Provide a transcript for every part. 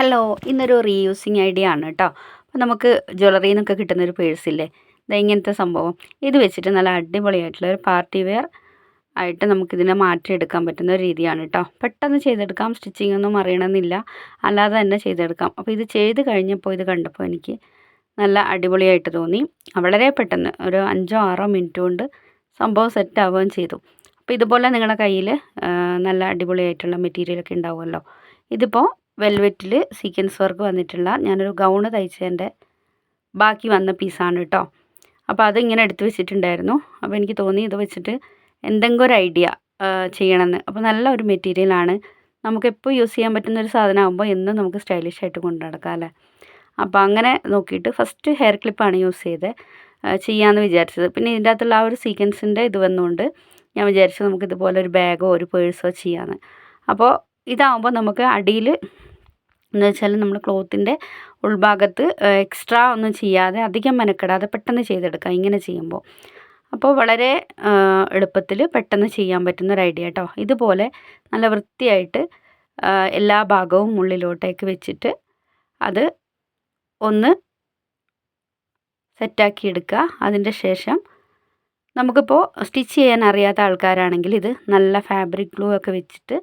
Hello ഇന്നൊരു reusing idea ആണ് കേട്ടോ അപ്പോൾ നമുക്ക് ജ്വല്ലറിയിൽ നിന്നൊക്കെ കിട്ടുന്നൊരു പേഴ്സില്ലേ ഇതാ ഇങ്ങനത്തെ സംഭവം. ഇത് വെച്ചിട്ട് നല്ല അടിപൊളിയായിട്ടുള്ള ഒരു പാർട്ടി വെയർ ആയിട്ട് നമുക്കിതിനെ മാറ്റിയെടുക്കാൻ പറ്റുന്ന ഒരു രീതിയാണ് കേട്ടോ പെട്ടെന്ന് ചെയ്തെടുക്കാം സ്റ്റിച്ചിങ് ഒന്നും അറിയണമെന്നില്ല. അല്ലാതെ തന്നെ ചെയ്തെടുക്കാം. അപ്പോൾ ഇത് ചെയ്ത് കഴിഞ്ഞപ്പോൾ ഇത് കണ്ടപ്പോൾ എനിക്ക് നല്ല അടിപൊളിയായിട്ട് തോന്നി. വളരെ പെട്ടെന്ന് ഒരു അഞ്ചോ ആറോ മിനിറ്റ് കൊണ്ട് സംഭവം സെറ്റ് ആവുകയും ചെയ്തു. അപ്പോൾ ഇതുപോലെ നിങ്ങളുടെ കയ്യിൽ നല്ല അടിപൊളിയായിട്ടുള്ള മെറ്റീരിയലൊക്കെ ഉണ്ടാവുമല്ലോ. ഇതിപ്പോൾ വെൽവെറ്റിൽ സീക്വൻസ് വർക്ക് വന്നിട്ടുള്ള ഞാനൊരു ഗൗണ് തയ്ച്ചതിന്റെ ബാക്കി വന്ന പീസാണ് കേട്ടോ അപ്പോൾ അതിങ്ങനെ എടുത്ത് വെച്ചിട്ടുണ്ടായിരുന്നു. അപ്പോൾ എനിക്ക് തോന്നി ഇത് വെച്ചിട്ട് എന്തെങ്കിലും ഒരു ഐഡിയ ചെയ്യണമെന്ന്. അപ്പോൾ നല്ല ഒരു മെറ്റീരിയലാണ് നമുക്ക് എപ്പോൾ യൂസ് ചെയ്യാൻ പറ്റുന്ന ഒരു സാധനമാകുമ്പോൾ എന്നും നമുക്ക് സ്റ്റൈലിഷ് ആയിട്ട് കൊണ്ടു നടക്കാം അല്ലേ? അപ്പോൾ അങ്ങനെ നോക്കിയിട്ട് ഫസ്റ്റ് ഹെയർ ക്ലിപ്പാണ് യൂസ് ചെയ്തത്. ചെയ്യാമെന്ന് വിചാരിച്ചത്. പിന്നെ ഇതിന്റെ അകത്തുള്ള ആ ഒരു സീക്വൻസിന്റെ ഇത് വന്നുകൊണ്ട് ഞാൻ വിചാരിച്ചു നമുക്ക് ഇതുപോലെ ഒരു ബാഗോ ഒരു പേഴ്സോ ചെയ്യാമെന്ന് അപ്പോൾ ഇതാകുമ്പോൾ നമുക്ക് അടിയിൽ എന്ന് വെച്ചാൽ നമ്മൾ ക്ലോത്തിന്റെ ഉൾഭാഗത്ത് എക്സ്ട്രാ ഒന്നും ചെയ്യാതെ അധികം മെനക്കെടാതെ പെട്ടെന്ന് ചെയ്തെടുക്കാം ഇങ്ങനെ ചെയ്യുമ്പോൾ അപ്പോൾ വളരെ എളുപ്പത്തിൽ പെട്ടെന്ന് ചെയ്യാൻ പറ്റുന്ന ഒരു ഐഡിയ കേട്ടോ ഇതുപോലെ നല്ല വൃത്തിയായിട്ട് എല്ലാ ഭാഗവും ഉള്ളിലോട്ടേക്ക് വെച്ചിട്ട് അത് ഒന്ന് സെറ്റാക്കി എടുക്കുക. അതിന്റെ ശേഷം നമുക്കിപ്പോൾ സ്റ്റിച്ച് ചെയ്യാൻ അറിയാത്ത ആൾക്കാരാണെങ്കിൽ ഇത് നല്ല ഫാബ്രിക് ഗ്ലൂ ഒക്കെ വെച്ചിട്ട്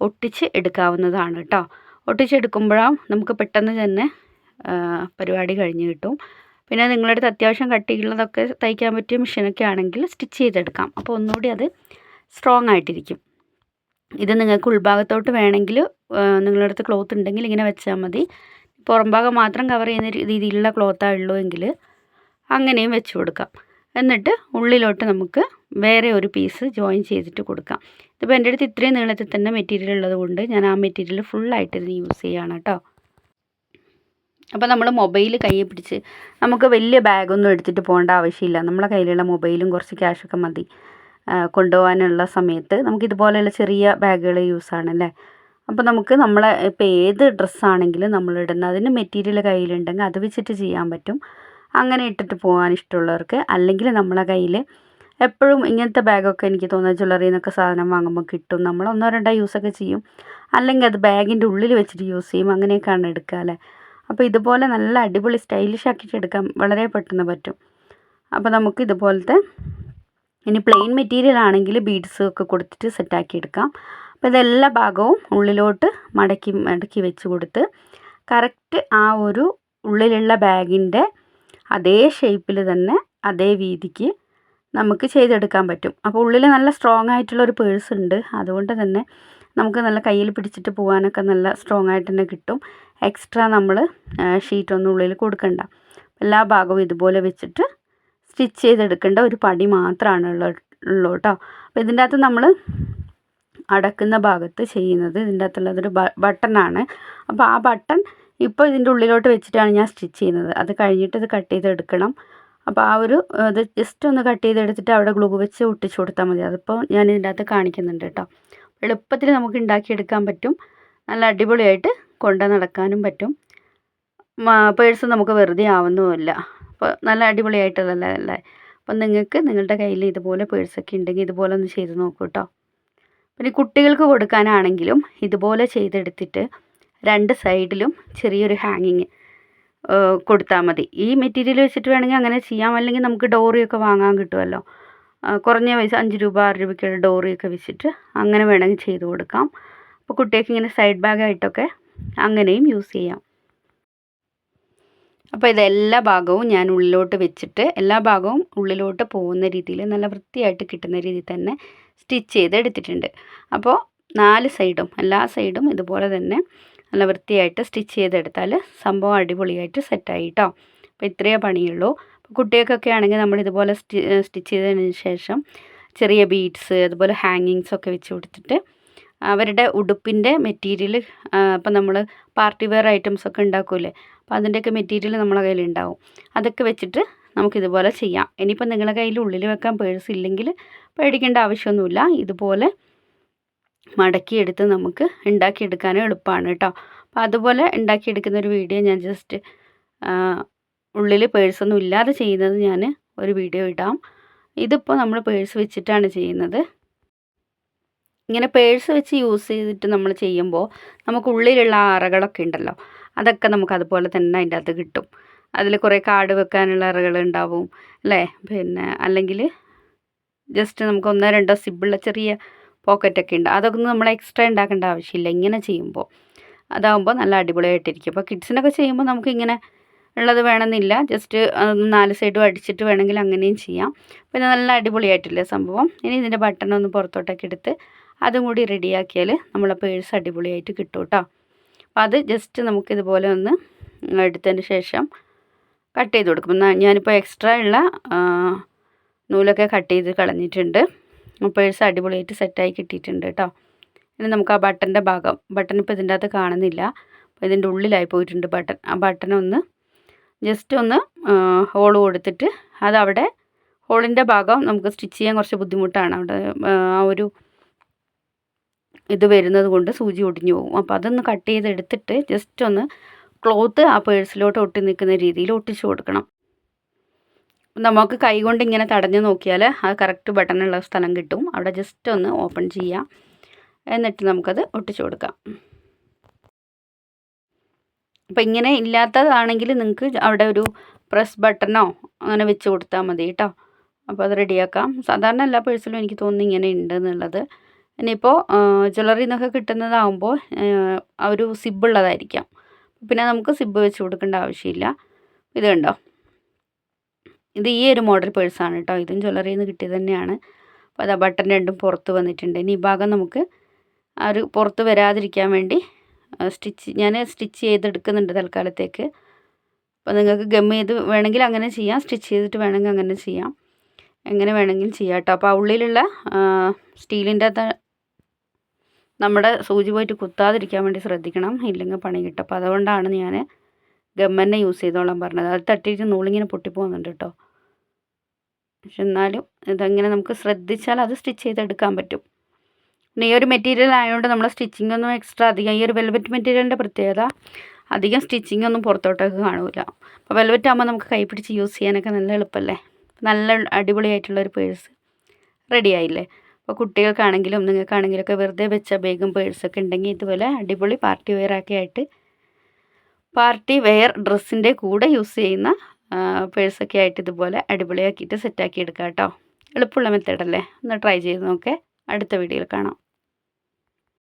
ഒട്ടിച്ച് എടുക്കാവുന്നതാണ് കേട്ടോ ഒട്ടിച്ചെടുക്കുമ്പോഴാണ് നമുക്ക് പെട്ടെന്ന് തന്നെ പരിപാടി കഴിഞ്ഞ് കിട്ടും. പിന്നെ നിങ്ങളുടെ അടുത്ത് അത്യാവശ്യം കട്ടിയുള്ളതൊക്കെ തയ്ക്കാൻ പറ്റിയ മെഷീനൊക്കെ ആണെങ്കിൽ സ്റ്റിച്ച് ചെയ്തെടുക്കാം. അപ്പോൾ ഒന്നുകൂടി അത് സ്ട്രോങ് ആയിട്ടിരിക്കും. ഇത് നിങ്ങൾക്ക് ഉൾഭാഗത്തോട്ട് വേണമെങ്കിൽ നിങ്ങളുടെ അടുത്ത് ക്ലോത്ത് ഉണ്ടെങ്കിൽ ഇങ്ങനെ വെച്ചാൽ മതി. പുറംഭാഗം മാത്രം കവർ ചെയ്യുന്ന രീതിയിലുള്ള ക്ലോത്താണ് ഉള്ളൂ എങ്കിൽ അങ്ങനെയും വെച്ച് കൊടുക്കാം. എന്നിട്ട് ഉള്ളിലോട്ട് നമുക്ക് വേറെ ഒരു പീസ് ജോയിൻ ചെയ്തിട്ട് കൊടുക്കാം. ഇതിപ്പോൾ എന്റെ അടുത്ത് ഇത്രയും നീളത്തിൽ തന്നെ മെറ്റീരിയൽ ഉള്ളത് കൊണ്ട് ഞാൻ ആ മെറ്റീരിയൽ ഫുള്ളായിട്ട് ഇതിന് യൂസ് ചെയ്യുകയാണ് കേട്ടോ അപ്പോൾ നമ്മൾ മൊബൈൽ കയ്യിൽ പിടിച്ച് നമുക്ക് വലിയ ബാഗൊന്നും എടുത്തിട്ട് പോകേണ്ട ആവശ്യമില്ല. നമ്മളെ കയ്യിലുള്ള മൊബൈലും കുറച്ച് ക്യാഷൊക്കെ മതി. കൊണ്ടുപോകാനുള്ള സമയത്ത് നമുക്ക് ഇതുപോലെയുള്ള ചെറിയ ബാഗുകൾ യൂസ് ആണല്ലേ അപ്പോൾ നമുക്ക് നമ്മളെ ഇപ്പോൾ ഏത് ഡ്രസ്സാണെങ്കിലും നമ്മളിടുന്ന അതിന് മെറ്റീരിയൽ കയ്യിലുണ്ടെങ്കിൽ അത് വെച്ചിട്ട് ചെയ്യാൻ പറ്റും. അങ്ങനെ ഇട്ടിട്ട് പോകാൻ ഇഷ്ടമുള്ളവർക്ക് അല്ലെങ്കിൽ നമ്മളെ കയ്യിൽ എപ്പോഴും ഇങ്ങനത്തെ ബാഗൊക്കെ എനിക്ക് തോന്നുന്നത് ജ്വല്ലറിയിൽ നിന്നൊക്കെ സാധനം വാങ്ങുമ്പോൾ കിട്ടും. നമ്മൾ ഒന്നോ രണ്ടോ യൂസൊക്കെ ചെയ്യും. അല്ലെങ്കിൽ അത് ബാഗിന്റെ ഉള്ളിൽ വെച്ചിട്ട് യൂസ് ചെയ്യും. അങ്ങനെയൊക്കെയാണ് എടുക്കുക അല്ലേ? അപ്പോൾ ഇതുപോലെ നല്ല അടിപൊളി സ്റ്റൈലിഷ് ആക്കിയിട്ട് എടുക്കാൻ വളരെ പെട്ടെന്ന് പറ്റും. അപ്പോൾ നമുക്ക് ഇതുപോലത്തെ ഇനി പ്ലെയിൻ മെറ്റീരിയൽ ആണെങ്കിൽ ബീഡ്സ് ഒക്കെ കൊടുത്തിട്ട് സെറ്റാക്കി എടുക്കാം. അപ്പോൾ ഇതെല്ലാ ഭാഗവും ഉള്ളിലോട്ട് മടക്കി മടക്കി വെച്ച് കൊടുത്ത് കറക്റ്റ് ആ ഒരു ഉള്ളിലുള്ള ബാഗിന്റെ അതേ ഷേപ്പിൽ തന്നെ അതേ വീതിക്ക് നമുക്ക് ചെയ്തെടുക്കാൻ പറ്റും. അപ്പോൾ ഉള്ളിൽ നല്ല സ്ട്രോങ് ആയിട്ടുള്ള ഒരു പേഴ്സ് ഉണ്ട്. അതുകൊണ്ട് തന്നെ നമുക്ക് നല്ല കയ്യിൽ പിടിച്ചിട്ട് പോകാനൊക്കെ നല്ല സ്ട്രോങ് ആയിട്ട് തന്നെ കിട്ടും. എക്സ്ട്രാ നമ്മൾ ഷീറ്റൊന്നും ഉള്ളിൽ കൊടുക്കണ്ട. എല്ലാ ഭാഗവും ഇതുപോലെ വെച്ചിട്ട് സ്റ്റിച്ച് ചെയ്തെടുക്കേണ്ട ഒരു പടി മാത്രമാണ് ഉള്ള കേട്ടോ അപ്പോൾ ഇതിന്റെ അകത്ത് നമ്മൾ അടക്കുന്ന ഭാഗത്ത് ചെയ്യുന്നത് ഇതിന്റെ അകത്തുള്ളതൊരു ബട്ടണാണ് അപ്പോൾ ആ ബട്ടൺ ഇപ്പോൾ ഇതിന്റെ ഉള്ളിലോട്ട് വെച്ചിട്ടാണ് ഞാൻ സ്റ്റിച്ച് ചെയ്യുന്നത്. അത് കഴിഞ്ഞിട്ട് ഇത് കട്ട് ചെയ്തെടുക്കണം. അപ്പോൾ ആ ഒരു ഇത് ജസ്റ്റ് ഒന്ന് കട്ട് ചെയ്തെടുത്തിട്ട് അവിടെ ഗ്ലൂ വെച്ച് ഒട്ടിച്ചു കൊടുത്താൽ മതി. അതിപ്പോൾ ഞാൻ ഇതിന്റെ അകത്ത് കാണിക്കുന്നുണ്ട് കേട്ടോ എളുപ്പത്തിൽ നമുക്ക് ഉണ്ടാക്കിയെടുക്കാൻ പറ്റും. നല്ല അടിപൊളിയായിട്ട് കൊണ്ടു നടക്കാനും പറ്റും. പേഴ്സ് നമുക്ക് വെറുതെ ആവുന്നുമില്ല. അപ്പോൾ നല്ല അടിപൊളിയായിട്ടുള്ളതല്ലേ? അല്ലേ? അപ്പം നിങ്ങൾക്ക് നിങ്ങളുടെ കയ്യിൽ ഇതുപോലെ പേഴ്സൊക്കെ ഉണ്ടെങ്കിൽ ഇതുപോലെ ഒന്ന് ചെയ്ത് നോക്കൂ കേട്ടോ പിന്നെ കുട്ടികൾക്ക് കൊടുക്കാനാണെങ്കിലും ഇതുപോലെ ചെയ്തെടുത്തിട്ട് രണ്ട് സൈഡിലും ചെറിയൊരു ഹാങ്ങിങ് കൊടുത്താൽ മതി. ഈ മെറ്റീരിയൽ വെച്ചിട്ട് വേണമെങ്കിൽ അങ്ങനെ ചെയ്യാം. അല്ലെങ്കിൽ നമുക്ക് ഡോറിയൊക്കെ വാങ്ങാൻ കിട്ടുമല്ലോ കുറഞ്ഞ പൈസ അഞ്ച് രൂപ ആറ് രൂപയ്ക്കുള്ള ഡോറിയൊക്കെ വെച്ചിട്ട് അങ്ങനെ വേണമെങ്കിൽ ചെയ്ത് കൊടുക്കാം. അപ്പോൾ കുട്ടികൾക്ക് ഇങ്ങനെ സൈഡ് ബാഗായിട്ടൊക്കെ അങ്ങനെയും യൂസ് ചെയ്യാം. അപ്പോൾ ഇതെല്ലാ ഭാഗവും ഞാൻ ഉള്ളിലോട്ട് വെച്ചിട്ട് എല്ലാ ഭാഗവും ഉള്ളിലോട്ട് പോകുന്ന രീതിയിൽ നല്ല വൃത്തിയായിട്ട് കിട്ടുന്ന രീതിയിൽ തന്നെ സ്റ്റിച്ച് ചെയ്ത് എടുത്തിട്ടുണ്ട് അപ്പോൾ നാല് സൈഡും എല്ലാ സൈഡും ഇതുപോലെ തന്നെ നല്ല വൃത്തിയായിട്ട് സ്റ്റിച്ച് ചെയ്തെടുത്താൽ സംഭവം അടിപൊളിയായിട്ട് സെറ്റായി കേട്ടോ അപ്പോൾ ഇത്രയേ പണിയുള്ളൂ. കുട്ടികൾക്കൊക്കെ ആണെങ്കിൽ നമ്മൾ ഇതുപോലെ സ്റ്റി സ്റ്റിച്ച് ചെയ്തതിന് ശേഷം ചെറിയ ബീഡ്സ് അതുപോലെ ഹാങ്ങിങ്സ് ഒക്കെ വെച്ച് കൊടുത്തിട്ട് അവരുടെ ഉടുപ്പിന്റെ മെറ്റീരിയൽ ഇപ്പം നമ്മൾ പാർട്ടി വെയർ ഐറ്റംസ് ഒക്കെ ഉണ്ടാക്കൂലേ അപ്പോൾ അതിന്റെയൊക്കെ മെറ്റീരിയൽ നമ്മളെ കയ്യിലുണ്ടാവും. അതൊക്കെ വെച്ചിട്ട് നമുക്കിതുപോലെ ചെയ്യാം. ഇനിയിപ്പോൾ നിങ്ങളുടെ കയ്യിൽ ഉള്ളിൽ വെക്കാൻ പേഴ്സ് ഇല്ലെങ്കിൽ പേടിക്കേണ്ട ആവശ്യമൊന്നുമില്ല. ഇതുപോലെ മടക്കിയെടുത്ത് നമുക്ക് ഉണ്ടാക്കിയെടുക്കാനും എളുപ്പമാണ് കേട്ടോ. അപ്പോൾ അതുപോലെ ഉണ്ടാക്കിയെടുക്കുന്ന ഒരു വീഡിയോ ഞാൻ ജസ്റ്റ് ഉള്ളിൽ പേഴ്സൊന്നും ഇല്ലാതെ ചെയ്യുന്നത് ഞാൻ ഒരു വീഡിയോ ഇടാം. ഇതിപ്പോൾ നമ്മൾ പേഴ്സ് വെച്ചിട്ടാണ് ചെയ്യുന്നത്. ഇങ്ങനെ പേഴ്സ് വെച്ച് യൂസ് ചെയ്തിട്ട് നമ്മൾ ചെയ്യുമ്പോൾ നമുക്ക് ഉള്ളിലുള്ള അറകളൊക്കെ ഉണ്ടല്ലോ അതൊക്കെ നമുക്ക് അതുപോലെ തന്നെ അതിന്റെ അകത്ത് കിട്ടും. അതിൽ കുറേ കാർഡ് വെക്കാനുള്ള അറകൾ ഉണ്ടാവും അല്ലേ? പിന്നെ അല്ലെങ്കിൽ ജസ്റ്റ് നമുക്ക് ഒന്നോ രണ്ടോ സിബിളുള്ള ചെറിയ പോക്കറ്റൊക്കെ ഉണ്ട്. അതൊക്കെ നമ്മൾ എക്സ്ട്രാ ഉണ്ടാക്കേണ്ട ആവശ്യമില്ല. ഇങ്ങനെ ചെയ്യുമ്പോൾ അതാകുമ്പോൾ നല്ല അടിപൊളിയായിട്ടിരിക്കും. അപ്പോൾ കിഡ്സിനൊക്കെ ചെയ്യുമ്പോൾ നമുക്കിങ്ങനെ ഉള്ളത് വേണമെന്നില്ല. ജസ്റ്റ് നാല് സൈഡും അടിച്ചിട്ട് വേണമെങ്കിൽ അങ്ങനെയും ചെയ്യാം. പിന്നെ നല്ല അടിപൊളിയായിട്ടില്ലേ സംഭവം? ഇനി ഇതിന്റെ ബട്ടൺ ഒന്ന് പുറത്തോട്ടൊക്കെ എടുത്ത് അതും കൂടി റെഡിയാക്കിയാൽ നമ്മളെ പേഴ്സ് അടിപൊളിയായിട്ട് കിട്ടും കേട്ടോ അപ്പോൾ അത് ജസ്റ്റ് നമുക്കിതുപോലെ ഒന്ന് എടുത്തതിന് ശേഷം കട്ട് ചെയ്ത് കൊടുക്കും. ഞാനിപ്പോൾ എക്സ്ട്രാ ഉള്ള നൂലൊക്കെ കട്ട് ചെയ്ത് കളഞ്ഞിട്ടുണ്ട്. പേഴ്സ് അടിപൊളിയായിട്ട് സെറ്റായി കിട്ടിയിട്ടുണ്ട് കേട്ടോ. ഇനി നമുക്ക് ആ ബട്ടന്റെ ഭാഗം ബട്ടൺ ഇപ്പോൾ ഇതിന്റെ അകത്ത് കാണുന്നില്ല. അപ്പോൾ ഇതിന്റെ ഉള്ളിലായി പോയിട്ടുണ്ട് ബട്ടൺ ആ ബട്ടൺ ഒന്ന് ജസ്റ്റ് ഒന്ന് ഹോൾ കൊടുത്തിട്ട് അതവിടെ ഹോളിന്റെ ഭാഗം നമുക്ക് സ്റ്റിച്ച് ചെയ്യാൻ കുറച്ച് ബുദ്ധിമുട്ടാണ്. അവിടെ ആ ഒരു ഇത് വരുന്നത് കൊണ്ട് സൂചി ഒടിഞ്ഞു പോകും. അപ്പോൾ അതൊന്ന് കട്ട് ചെയ്തെടുത്തിട്ട് ജസ്റ്റ് ഒന്ന് ക്ലോത്ത് ആ പേഴ്സിലോട്ട് ഒട്ടി നിൽക്കുന്ന രീതിയിൽ ഒട്ടിച്ചു കൊടുക്കണം. നമുക്ക് കൈകൊണ്ട് ഇങ്ങനെ തടഞ്ഞു നോക്കിയാൽ ആ കറക്റ്റ് ബട്ടണുള്ള സ്ഥലം കിട്ടും. അവിടെ ജസ്റ്റ് ഒന്ന് ഓപ്പൺ ചെയ്യാം. എന്നിട്ട് നമുക്കത് ഒട്ടിച്ചു കൊടുക്കാം. അപ്പോൾ ഇങ്ങനെ ഇല്ലാത്തതാണെങ്കിൽ നിങ്ങൾക്ക് അവിടെ ഒരു പ്രസ് ബട്ടണോ അങ്ങനെ വെച്ച് കൊടുത്താൽ മതി കേട്ടോ അപ്പോൾ അത് റെഡിയാക്കാം സാധാരണ എല്ലാ പേഴ്സിലും എനിക്ക് തോന്നുന്നു ഇങ്ങനെ ഉണ്ട് എന്നുള്ളത്. ഇനിയിപ്പോൾ ജ്വല്ലറി നിന്നൊക്കെ കിട്ടുന്നതാകുമ്പോൾ ഒരു ഒരു സിബുള്ളതായിരിക്കാം പിന്നെ നമുക്ക് സിബ് വെച്ച് കൊടുക്കേണ്ട ആവശ്യമില്ല. ഇത് കണ്ടോ? ഇത് ഈ ഒരു മോഡൽ പേഴ്സാണ് കേട്ടോ ഇതും ജ്വല്ലറിയിൽ നിന്ന് കിട്ടിയത് തന്നെയാണ്. അപ്പോൾ അതാ ബട്ടൺ രണ്ടും പുറത്ത് വന്നിട്ടുണ്ട്. ഇനി ഈ ഭാഗം നമുക്ക് ആ ഒരു പുറത്ത് വരാതിരിക്കാൻ വേണ്ടി സ്റ്റിച്ച് ഞാൻ സ്റ്റിച്ച് ചെയ്തെടുക്കുന്നുണ്ട് തൽക്കാലത്തേക്ക്. അപ്പോൾ നിങ്ങൾക്ക് ഗം ചെയ്ത് വേണമെങ്കിൽ അങ്ങനെ ചെയ്യാം. സ്റ്റിച്ച് ചെയ്തിട്ട് വേണമെങ്കിൽ അങ്ങനെ ചെയ്യാം. എങ്ങനെ വേണമെങ്കിലും ചെയ്യാം കേട്ടോ അപ്പോൾ ഉള്ളിലുള്ള സ്റ്റീലിന്റെ നമ്മുടെ സൂചി പോയിട്ട് കുത്താതിരിക്കാൻ വേണ്ടി ശ്രദ്ധിക്കണം. ഇല്ലെങ്കിൽ പണി കിട്ടും. അപ്പോൾ അതുകൊണ്ടാണ് ഞാൻ ഗമ്മന്നെ യൂസ് ചെയ്തോളാൻ പറഞ്ഞത്. അത് തട്ടിയിട്ട് നൂലിങ്ങനെ പൊട്ടിപ്പോകുന്നുണ്ട് കേട്ടോ പക്ഷെ എന്നാലും ഇതങ്ങനെ നമുക്ക് ശ്രദ്ധിച്ചാൽ അത് സ്റ്റിച്ച് ചെയ്തെടുക്കാൻ പറ്റും. പിന്നെ ഈ ഒരു മെറ്റീരിയൽ ആയതുകൊണ്ട് നമ്മൾ സ്റ്റിച്ചിങ് ഒന്നും എക്സ്ട്രാ അധികം ഈ ഒരു വെൽവെറ്റ് മെറ്റീരിയലിന്റെ പ്രത്യേകത അധികം സ്റ്റിച്ചിങ് ഒന്നും പുറത്തോട്ടൊക്കെ കാണില്ല അപ്പോൾ വെൽവെറ്റ് ആകുമ്പോൾ നമുക്ക് കൈ പിടിച്ച് യൂസ് ചെയ്യാനൊക്കെ നല്ല എളുപ്പമല്ലേ നല്ല അടിപൊളിയായിട്ടുള്ളൊരു പേഴ്സ് റെഡി ആയില്ലേ? അപ്പോൾ കുട്ടികൾക്കാണെങ്കിലും നിങ്ങൾക്കാണെങ്കിലൊക്കെ വെറുതെ വെച്ച ബേഗും പേഴ്സൊക്കെ ഉണ്ടെങ്കിൽ ഇതുപോലെ അടിപൊളി പാർട്ടി വെയർ ആയിട്ട് പാർട്ടി വെയർ ഡ്രസ്സിന്റെ കൂടെ യൂസ് ചെയ്യുന്ന പേഴ്സൊക്കെ ആയിട്ട് ഇതുപോലെ അടിപൊളിയാക്കിയിട്ട് സെറ്റാക്കി എടുക്കാം കേട്ടോ എളുപ്പമുള്ള മെത്തേഡല്ലേ ഒന്ന് ട്രൈ ചെയ്ത് നോക്കേ. അടുത്ത വീഡിയോയിൽ കാണാം.